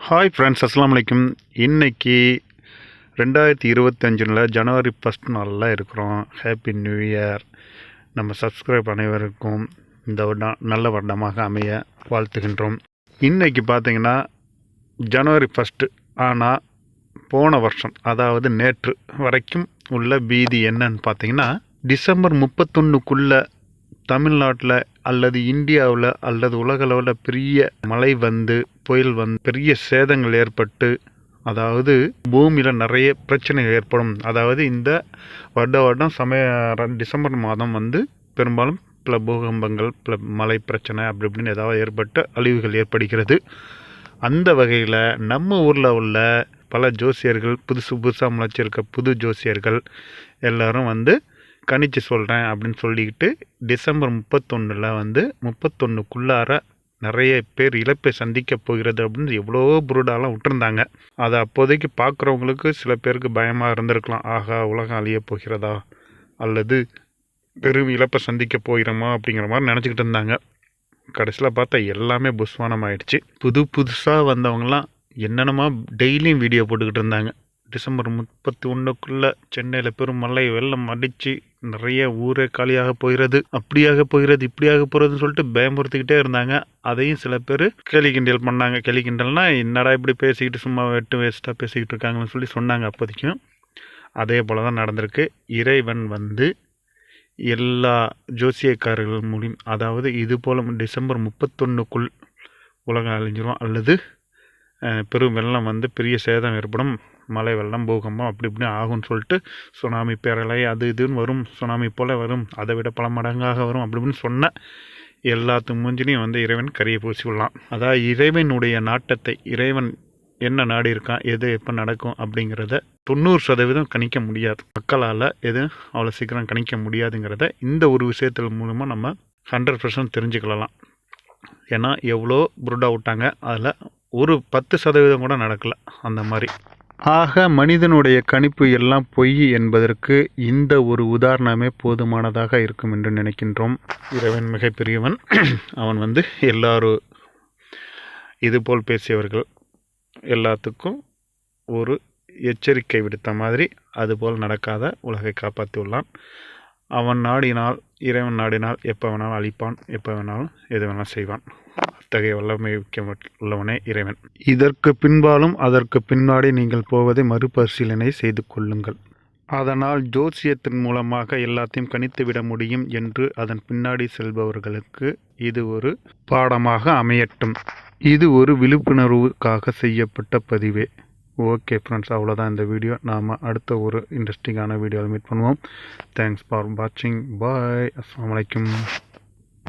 Hi friends அஸ்லாம் அலைக்கும் இன்றைக்கி ரெண்டாயிரத்தி இருபத்தஞ்சில் ஜனவரி ஃபஸ்ட் நாளில் இருக்கிறோம். ஹாப்பி நியூ இயர் நம்ம சப்ஸ்கிரைப் அனைவருக்கும் இந்த வருடம் நல்ல வருடமாக அமைய வாழ்த்துகின்றோம். இன்றைக்கி பார்த்திங்கன்னா ஜனவரி ஃபஸ்ட்டு ஆனால் போன வருஷம் அதாவது நேற்று வரைக்கும் உள்ள பீதி என்னன்னு பார்த்தீங்கன்னா டிசம்பர் முப்பத்தொன்னுக்குள்ளே தமிழ்நாட்டில் அல்லது இந்தியாவில் அல்லது உலகளவில் பெரிய மழை வந்து புயல் வந்து பெரிய சேதங்கள் ஏற்பட்டு அதாவது பூமியில் நிறைய பிரச்சனைகள் ஏற்படும். அதாவது இந்த வருட வருடம் சமய டிசம்பர் மாதம் வந்து பெரும்பாலும் பல பூகம்பங்கள் பல மழை பிரச்சனை அப்படி இப்படின்னு ஏதாவது ஏற்பட்டு அழிவுகள் ஏற்படுகிறது. அந்த வகையில் நம்ம ஊரில் உள்ள பல ஜோசியர்கள் புதுசு புதுசாக முளைச்சிருக்க புது ஜோசியர்கள் எல்லோரும் வந்து கணிச்சு சொல்கிறேன் அப்படின்னு சொல்லிக்கிட்டு டிசம்பர் முப்பத்தொன்னில் வந்து முப்பத்தொன்னுக்குள்ளார நிறைய பேர் இழப்பை சந்திக்க போகிறது அப்படின்னு எவ்வளோ புருடாலாம் விட்டுருந்தாங்க. அதை அப்போதைக்கு பார்க்குறவங்களுக்கு சில பேருக்கு பயமாக இருந்திருக்கலாம். ஆகா உலகம் அழிய போகிறதா? அல்லது பெரும் இழப்பை சந்திக்க போகிறோமா அப்படிங்கிற மாதிரி நினச்சிக்கிட்டு இருந்தாங்க. கடைசியில் பார்த்தா எல்லாமே புஸ்வானம் ஆயிடுச்சு புது புதுசாக வந்தவங்கலாம் என்னென்னமா டெய்லியும் வீடியோ போட்டுக்கிட்டு இருந்தாங்க. டிசம்பர் முப்பத்தி ஒன்றுக்குள்ளே சென்னையில் பெரும் மழை வெள்ளம் அடித்து நிறைய ஊரே காலியாக போகிறது அப்படியாக போகிறது இப்படியாக போகிறதுன்னு சொல்லிட்டு பயமுறுத்திக்கிட்டே இருந்தாங்க. அதையும் சில பேர் கேலி கிண்டல் பண்ணாங்க. கேலி கிண்டல்னா என்னடா இப்படி பேசிக்கிட்டு சும்மா வெட்டு வேஸ்ட்டாக பேசிக்கிட்டு இருக்காங்கன்னு சொல்லி சொன்னாங்க அப்போதைக்கும். அதே போல் தான் நடந்திருக்கு. இறைவன் வந்து எல்லா ஜோசியக்காரர்கள் மூலியம் அதாவது இது போல் டிசம்பர் முப்பத்தொன்றுக்குள் உலகம் அழிஞ்சிரும் அல்லது பெரும் வெள்ளம் வந்து பெரிய சேதம் ஏற்படும். மழை வெள்ளம் பூகம்பம் அப்படி இப்படி ஆகும்னு சொல்லிட்டு சுனாமி பேரலை அது இதுன்னு வரும். சுனாமி போல் வரும். அதை விட பல மடங்காக வரும் அப்படி இப்படின்னு சொன்ன எல்லாத்து மூஞ்சிலையும் வந்து இறைவன் கரியை பூசி விடலாம். அதாவது இறைவனுடைய நாட்டத்தை இறைவன் என்ன நாடு இருக்கான் எது எப்போ நடக்கும் அப்படிங்கிறத தொண்ணூறு சதவீதம் கணிக்க முடியாது. மக்களால் எதுவும் அவ்வளோ சீக்கிரம் கணிக்க முடியாதுங்கிறத இந்த ஒரு விஷயத்தில் மூலமாக நம்ம ஹண்ட்ரட் பர்சன்ட் தெரிஞ்சுக்கலாம் ஏன்னா எவ்வளோ புருடா விட்டாங்க அதில் ஒரு பத்து சதவீதம் கூட நடக்கல அந்த மாதிரி. ஆக மனிதனுடைய கணிப்பு எல்லாம் பொய் என்பதற்கு இந்த ஒரு உதாரணமே போதுமானதாக இருக்கும் என்று நினைக்கின்றோம். இறைவன் மிகப்பெரியவன். அவன் வந்து எல்லாரும் இதுபோல் பேசியவர்கள் எல்லாத்துக்கும் ஒரு எச்சரிக்கை விடுத்த மாதிரி அதுபோல் நடக்காத உலகை காப்பாற்றியுள்ளான் அவன் நாடினால் இறைவன் நாடினால் எப்போ வேணாலும் அழிப்பான் எப்போ வேணாலும் எது வேணாலும் செய்வான். அத்தகைய வல்லமை உள்ளவனே இறைவன். இதற்கு பின்பாலும் அதற்கு பின்னாடி நீங்கள் போவதை மறுபரிசீலனை செய்து கொள்ளுங்கள். அதனால் ஜோசியத்தின் மூலமாக எல்லாத்தையும் கணித்துவிட முடியும் என்று அதன் பின்னாடி செல்பவர்களுக்கு இது ஒரு பாடமாக அமையட்டும். இது ஒரு விழிப்புணர்வுக்காக செய்யப்பட்ட பதிவே. ஓகே ஃப்ரெண்ட்ஸ் அவ்வளோதான் இந்த வீடியோ நாம் அடுத்த ஒரு இன்ட்ரெஸ்டிங்கான வீடியோவில் மீட் பண்ணுவோம். தேங்க்ஸ் ஃபார் வாட்சிங் பாய் அஸ்லாம் வலைக்கம்